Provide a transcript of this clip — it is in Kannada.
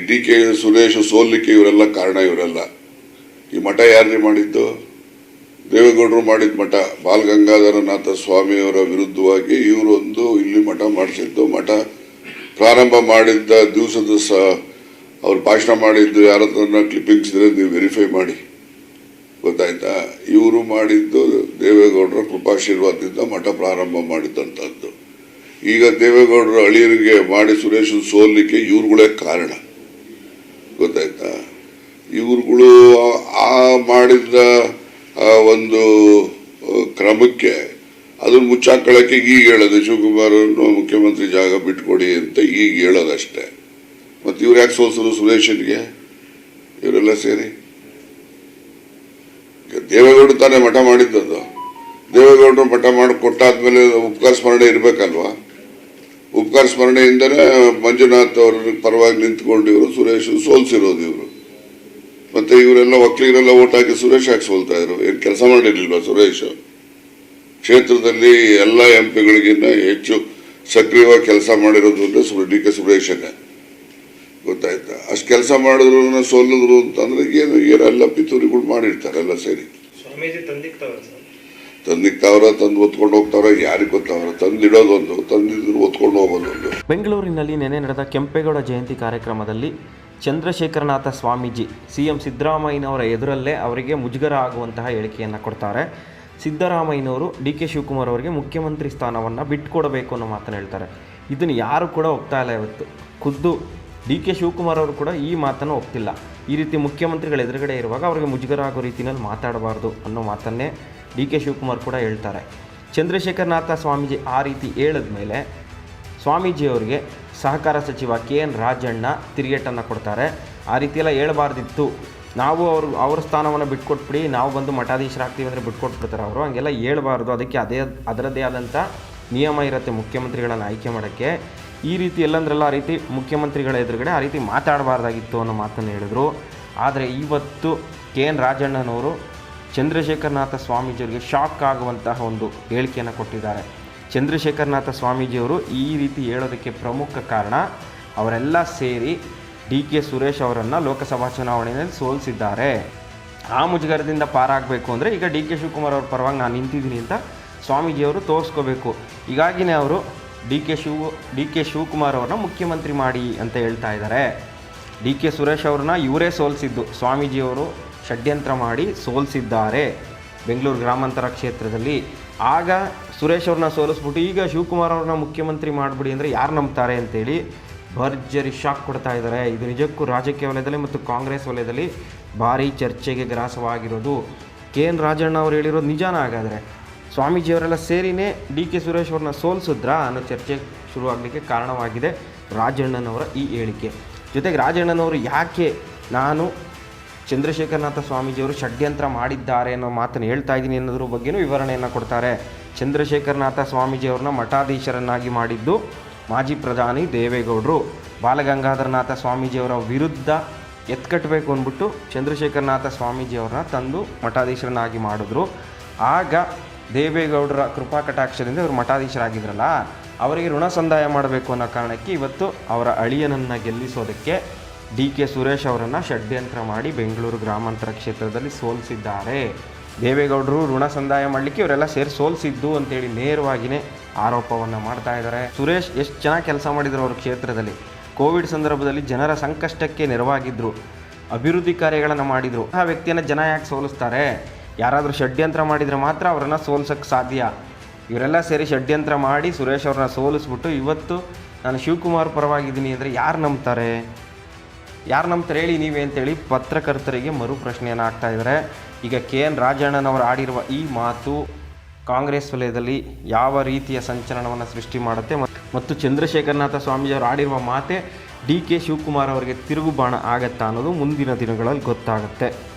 ಡಿ ಕೆ ಸುರೇಶ್ ಸೋಲ್ಲಿಕ್ಕೆ ಇವರೆಲ್ಲ ಕಾರಣ ಇವರೆಲ್ಲ. ಈ ಮಠ ಯಾರನ್ನೇ ಮಾಡಿದ್ದು? ದೇವೇಗೌಡರು ಮಾಡಿದ ಮಠ. ಬಾಲಗಂಗಾಧರನಾಥ ಸ್ವಾಮಿಯವರ ವಿರುದ್ಧವಾಗಿ ಇವರೊಂದು ಇಲ್ಲಿ ಮಠ ಮಾಡಿಸಿದ್ದು. ಮಠ ಪ್ರಾರಂಭ ಮಾಡಿದ್ದ ದಿವಸದ ಸಹ ಅವ್ರು ಭಾಷಣ ಮಾಡಿದ್ದು ಯಾರ ಕ್ಲಿಪ್ಪಿಂಗ್ಸ್ ಇದ್ರೆ ನೀವು ವೆರಿಫೈ ಮಾಡಿ. ಗೊತ್ತಾಯ್ತಾ? ಇವರು ಮಾಡಿದ್ದು ದೇವೇಗೌಡರ ಕೃಪಾಶೀರ್ವಾದದಿಂದ ಮಠ ಪ್ರಾರಂಭ ಮಾಡಿದ್ದಂಥದ್ದು ಈಗ ದೇವೇಗೌಡರು ಅಳಿಯರಿಗೆ, ಮಾಡಿ ಸುರೇಶ್ ಸೋಲಿಕ್ಕೆ ಇವ್ರುಗಳೇ ಕಾರಣ. ಗೊತ್ತಾಯ್ತಾ? ಇವ್ರುಗಳು ಆ- ಮಾಡಿದ ಒಂದು ಕ್ರಮಕ್ಕೆ ಅದನ್ನ ಮುಚ್ಚಾಕೊಳ್ಳಕ್ಕೆ ಈಗ ಹೇಳೋದು. ಶಿವಕುಮಾರ್ ಅವ್ರನ್ನು ಮುಖ್ಯಮಂತ್ರಿ ಜಾಗ ಬಿಟ್ಕೊಡಿ ಅಂತ ಈಗ ಹೇಳೋದಷ್ಟೇ. ಮತ್ತು ಇವ್ರು ಯಾಕೆ ಸೋಲ್ಸೋದು ಸುರೇಶನ್ಗೆ? ಇವರೆಲ್ಲ ಸೇರಿ? ದೇವೇಗೌಡ ತಾನೇ ಮಠ ಮಾಡಿದ್ದದು ದೇವೇಗೌಡರು ಮಠ ಮಾಡಿ ಕೊಟ್ಟಾದ್ಮೇಲೆ ಉಪಕಾರ ಸ್ಮರಣೆ ಇರ್ಬೇಕಲ್ವಾ? ಉಪಕಾರ ಸ್ಮರಣೆಯಿಂದನೇ ಮಂಜುನಾಥ್ ಅವ್ರ ಪರವಾಗಿ ನಿಂತ್ಕೊಂಡು ಇವರು, ಸುರೇಶ್ ಸೋಲ್ಸಿರೋದು ಇವರು. ಮತ್ತೆ ಇವರೆಲ್ಲ ಒಕ್ಕಲಿಗರೆಲ್ಲ ಓಟ್ ಹಾಕಿ ಸುರೇಶ್ ಹಾಕಿ ಸೋಲ್ತಾ ಇದ್ರು? ಏನು ಕೆಲಸ ಮಾಡಿರ್ಲಿಲ್ವಾ ಸುರೇಶ್? ಕ್ಷೇತ್ರದಲ್ಲಿ ಎಲ್ಲ ಎಂ ಪಿಗಳಿಗಿನ್ನ ಹೆಚ್ಚು ಸಕ್ರಿಯವಾಗಿ ಕೆಲಸ ಮಾಡಿರೋದು ಅಂದ್ರೆ ಡಿ ಕೆ ಸುರೇಶನೇ ಗೊತ್ತಾಯ್ತಾ? ಅಷ್ಟು ಕೆಲಸ ಮಾಡಿದ್ರು ಸೋಲಿದ್ರು ಅಂತಂದ್ರೆ ಏನು, ಏನೆಲ್ಲ ಪಿತೂರಿಗಳು ಮಾಡಿರ್ತಾರೆ ಎಲ್ಲ ಸೇರಿ. ತಂದಿಕ್ತಾವ್ರ ತಂದು ಒತ್ಕೊಂಡು ಹೋಗ್ತಾವ್ರ, ಯಾರಿಗೆ ಗೊತ್ತಾವ್ರ? ತಂದಿಡೋದೊಂದು, ತಂದಿದ್ರು ಒತ್ಕೊಂಡು ಹೋಗೋದೊಂದು. ಬೆಂಗಳೂರಿನಲ್ಲಿ ನೆನೆ ನಡೆದ ಕೆಂಪೇಗೌಡ ಜಯಂತಿ ಕಾರ್ಯಕ್ರಮದಲ್ಲಿ ಚಂದ್ರಶೇಖರನಾಥ ಸ್ವಾಮೀಜಿ ಸಿ ಎಂ ಸಿದ್ದರಾಮಯ್ಯನವರ ಎದುರಲ್ಲೇ ಅವರಿಗೆ ಮುಜುಗರ ಆಗುವಂತಹ ಹೇಳಿಕೆಯನ್ನು ಕೊಡ್ತಾರೆ. ಸಿದ್ದರಾಮಯ್ಯನವರು ಡಿ ಕೆ ಶಿವಕುಮಾರ್ ಅವರಿಗೆ ಮುಖ್ಯಮಂತ್ರಿ ಸ್ಥಾನವನ್ನು ಬಿಟ್ಟುಕೊಡಬೇಕು ಅನ್ನೋ ಮಾತನ್ನು ಹೇಳ್ತಾರೆ. ಇದನ್ನು ಯಾರು ಕೂಡ ಒಪ್ತಾ ಇಲ್ಲ ಇವತ್ತು. ಖುದ್ದು ಡಿ ಕೆ ಶಿವಕುಮಾರ್ ಅವರು ಕೂಡ ಈ ಮಾತನ್ನು ಒಪ್ತಿಲ್ಲ. ಈ ರೀತಿ ಮುಖ್ಯಮಂತ್ರಿಗಳ ಎದುರುಗಡೆ ಇರುವಾಗ ಅವರಿಗೆ ಮುಜುಗರ ಆಗೋ ರೀತಿಯಲ್ಲಿ ಮಾತಾಡಬಾರ್ದು ಅನ್ನೋ ಮಾತನ್ನೇ ಡಿ ಕೆ ಶಿವಕುಮಾರ್ ಕೂಡ ಹೇಳ್ತಾರೆ. ಚಂದ್ರಶೇಖರನಾಥ ಸ್ವಾಮೀಜಿ ಆ ರೀತಿ ಹೇಳಿದ ಮೇಲೆ ಸ್ವಾಮೀಜಿಯವರಿಗೆ ಸಹಕಾರ ಸಚಿವ ಕೆ ಎನ್ ರಾಜಣ್ಣ ತಿರುಗೇಟನ್ನು ಕೊಡ್ತಾರೆ. ಆ ರೀತಿಯೆಲ್ಲ ಹೇಳಬಾರ್ದಿತ್ತು. ನಾವು ಅವರು, ಅವ್ರ ಸ್ಥಾನವನ್ನು ಬಿಟ್ಕೊಟ್ಬಿಡಿ, ನಾವು ಬಂದು ಮಠಾಧೀಶರಾಗ್ತೀವಿ ಅಂದರೆ ಬಿಟ್ಕೊಟ್ಬಿಡ್ತಾರೆ ಅವರು. ಹಂಗೆಲ್ಲ ಹೇಳ್ಬಾರ್ದು. ಅದಕ್ಕೆ ಅದೇ, ಅದರದ್ದೇ ಆದಂಥ ನಿಯಮ ಇರುತ್ತೆ ಮುಖ್ಯಮಂತ್ರಿಗಳನ್ನು ಆಯ್ಕೆ ಮಾಡೋಕ್ಕೆ. ಈ ರೀತಿ ಎಲ್ಲಂದ್ರೆಲ್ಲ ಆ ರೀತಿ ಮುಖ್ಯಮಂತ್ರಿಗಳ ಎದುರುಗಡೆ ಆ ರೀತಿ ಮಾತಾಡಬಾರ್ದಾಗಿತ್ತು ಅನ್ನೋ ಮಾತನ್ನು ಹೇಳಿದ್ರು. ಆದರೆ ಇವತ್ತು ಕೆ ಎನ್ ರಾಜಣ್ಣನವರು ಚಂದ್ರಶೇಖರನಾಥ ಸ್ವಾಮೀಜಿಯವರಿಗೆ ಶಾಕ್ ಆಗುವಂತಹ ಒಂದು ಹೇಳಿಕೆಯನ್ನು ಕೊಟ್ಟಿದ್ದಾರೆ. ಚಂದ್ರಶೇಖರನಾಥ ಸ್ವಾಮೀಜಿಯವರು ಈ ರೀತಿ ಹೇಳೋದಕ್ಕೆ ಪ್ರಮುಖ ಕಾರಣ ಅವರೆಲ್ಲ ಸೇರಿ ಡಿ ಕೆ ಸುರೇಶ್ ಅವರನ್ನು ಲೋಕಸಭಾ ಚುನಾವಣೆಯಲ್ಲಿ ಸೋಲಿಸಿದ್ದಾರೆ. ಆ ಮುಜುಗರದಿಂದ ಪಾರಾಗಬೇಕು ಅಂದರೆ ಈಗ ಡಿ ಕೆ ಶಿವಕುಮಾರ್ ಅವ್ರ ಪರವಾಗಿ ನಾನು ನಿಂತಿದ್ದೀನಿ ಅಂತ ಸ್ವಾಮೀಜಿಯವರು ತೋರಿಸ್ಕೋಬೇಕು. ಹೀಗಾಗಿನೇ ಅವರು D K Shiva, D K Shivakumar ಅವ್ರನ್ನ ಮುಖ್ಯಮಂತ್ರಿ ಮಾಡಿ ಅಂತ ಹೇಳ್ತಾ ಇದ್ದಾರೆ. ಡಿ ಕೆ ಸುರೇಶ್ ಅವ್ರನ್ನ ಇವರೇ ಸೋಲಿಸಿದ್ದು. ಸ್ವಾಮೀಜಿಯವರು ಷಡ್ಯಂತ್ರ ಮಾಡಿ ಸೋಲಿಸಿದ್ದಾರೆ ಬೆಂಗಳೂರು ಗ್ರಾಮಾಂತರ ಕ್ಷೇತ್ರದಲ್ಲಿ. ಆಗ ಸುರೇಶ್ ಅವ್ರನ್ನ ಸೋಲಿಸ್ಬಿಟ್ಟು ಈಗ ಶಿವಕುಮಾರ್ ಅವ್ರನ್ನ ಮುಖ್ಯಮಂತ್ರಿ ಮಾಡಿಬಿಡಿ ಅಂದರೆ ಯಾರು ನಂಬ್ತಾರೆ ಅಂತೇಳಿ ಭರ್ಜರಿ ಶಾಕ್ ಕೊಡ್ತಾ ಇದ್ದಾರೆ. ಇದು ನಿಜಕ್ಕೂ ರಾಜಕೀಯ ವಲಯದಲ್ಲಿ ಮತ್ತು ಕಾಂಗ್ರೆಸ್ ವಲಯದಲ್ಲಿ ಭಾರೀ ಚರ್ಚೆಗೆ ಗ್ರಾಸವಾಗಿರೋದು. ಕೆ ಎನ್ ರಾಜಣ್ಣ ಅವ್ರು ಹೇಳಿರೋದು ನಿಜಾನ ಹಾಗಾದರೆ? ಸ್ವಾಮೀಜಿಯವರೆಲ್ಲ ಸೇರಿನೇ ಡಿ ಕೆ ಸುರೇಶ್ ಅವ್ರನ್ನ ಸೋಲಿಸಿದ್ರಾ ಅನ್ನೋ ಚರ್ಚೆ ಶುರುವಾಗಲಿಕ್ಕೆ ಕಾರಣವಾಗಿದೆ ರಾಜಣ್ಣನವರ ಈ ಹೇಳಿಕೆ. ಜೊತೆಗೆ ರಾಜಣ್ಣನವರು ಯಾಕೆ ನಾನು ಚಂದ್ರಶೇಖರನಾಥ ಸ್ವಾಮೀಜಿಯವರು ಷಡ್ಯಂತ್ರ ಮಾಡಿದ್ದಾರೆ ಅನ್ನೋ ಮಾತನ್ನು ಹೇಳ್ತಾ ಇದ್ದೀನಿ ಅನ್ನೋದ್ರ ಬಗ್ಗೆಯೂ ವಿವರಣೆಯನ್ನು ಕೊಡ್ತಾರೆ. ಚಂದ್ರಶೇಖರನಾಥ ಸ್ವಾಮೀಜಿಯವ್ರನ್ನ ಮಠಾಧೀಶರನ್ನಾಗಿ ಮಾಡಿದ್ದು ಮಾಜಿ ಪ್ರಧಾನಿ ದೇವೇಗೌಡರು. ಬಾಲಗಂಗಾಧರನಾಥ ಸ್ವಾಮೀಜಿಯವರ ವಿರುದ್ಧ ಎತ್ಕಟ್ಟಬೇಕು ಅಂದ್ಬಿಟ್ಟು ಚಂದ್ರಶೇಖರನಾಥ ಸ್ವಾಮೀಜಿಯವ್ರನ್ನ ತಂದು ಮಠಾಧೀಶರನ್ನಾಗಿ ಮಾಡಿದ್ರು. ಆಗ ದೇವೇಗೌಡರ ಕೃಪಾ ಕಟಾಕ್ಷದಿಂದ ಇವರು ಮಠಾಧೀಶರಾಗಿದ್ರಲ್ಲ. ಅವರಿಗೆ ಋಣ ಸಂದಾಯ ಮಾಡಬೇಕು ಅನ್ನೋ ಕಾರಣಕ್ಕೆ ಇವತ್ತು ಅವರ ಅಳಿಯನನ್ನು ಗೆಲ್ಲಿಸೋದಕ್ಕೆ ಡಿ ಕೆ ಸುರೇಶ್ ಅವರನ್ನು ಷಡ್ಯಂತ್ರ ಮಾಡಿ ಬೆಂಗಳೂರು ಗ್ರಾಮಾಂತರ ಕ್ಷೇತ್ರದಲ್ಲಿ ಸೋಲಿಸಿದ್ದಾರೆ. ದೇವೇಗೌಡರು ಋಣ ಸಂದಾಯ ಮಾಡಲಿಕ್ಕೆ ಇವರೆಲ್ಲ ಸೇರಿ ಸೋಲಿಸಿದ್ದು ಅಂತೇಳಿ ನೇರವಾಗಿಯೇ ಆರೋಪವನ್ನು ಮಾಡ್ತಾ ಇದ್ದಾರೆ. ಸುರೇಶ್ ಎಷ್ಟು ಚೆನ್ನಾಗಿ ಕೆಲಸ ಮಾಡಿದರು ಅವ್ರ ಕ್ಷೇತ್ರದಲ್ಲಿ. ಕೋವಿಡ್ ಸಂದರ್ಭದಲ್ಲಿ ಜನರ ಸಂಕಷ್ಟಕ್ಕೆ ನೆರವಾಗಿದ್ದರು ಅಭಿವೃದ್ಧಿ ಕಾರ್ಯಗಳನ್ನು ಮಾಡಿದರು. ಆ ವ್ಯಕ್ತಿಯನ್ನು ಜನ ಯಾಕೆ ಸೋಲಿಸ್ತಾರೆ? ಯಾರಾದರೂ ಷಡ್ಯಂತ್ರ ಮಾಡಿದರೆ ಮಾತ್ರ ಅವರನ್ನು ಸೋಲ್ಸೋಕ್ಕೆ ಸಾಧ್ಯ. ಇವರೆಲ್ಲ ಸೇರಿ ಷಡ್ಯಂತ್ರ ಮಾಡಿ ಸುರೇಶ್ ಅವ್ರನ್ನ ಸೋಲಿಸ್ಬಿಟ್ಟು ಇವತ್ತು ನಾನು ಶಿವಕುಮಾರ್ ಪರವಾಗಿದ್ದೀನಿ ಅಂದರೆ ಯಾರು ನಂಬ್ತಾರೆ? ಯಾರು ನಂಬ್ತಾರೆ ಹೇಳಿ ನೀವೇ ಅಂತೇಳಿ ಪತ್ರಕರ್ತರಿಗೆ ಮರು ಪ್ರಶ್ನೆಯನ್ನು ಆಗ್ತಾ ಇದ್ದಾರೆ. ಈಗ ಕೆ ಎನ್ ರಾಜಣ್ಣನವರು ಆಡಿರುವ ಈ ಮಾತು ಕಾಂಗ್ರೆಸ್ ವಲಯದಲ್ಲಿ ಯಾವ ರೀತಿಯ ಸಂಚಲನವನ್ನು ಸೃಷ್ಟಿ ಮಾಡುತ್ತೆ ಮತ್- ಮತ್ತು ಚಂದ್ರಶೇಖರನಾಥ ಸ್ವಾಮೀಜಿಯವರು ಆಡಿರುವ ಮಾತೆ ಡಿ ಕೆ ಶಿವಕುಮಾರ್ ಅವರಿಗೆ ತಿರುಗುಬಾಣ ಆಗತ್ತಾ ಅನ್ನೋದು ಮುಂದಿನ ದಿನಗಳಲ್ಲಿ ಗೊತ್ತಾಗುತ್ತೆ.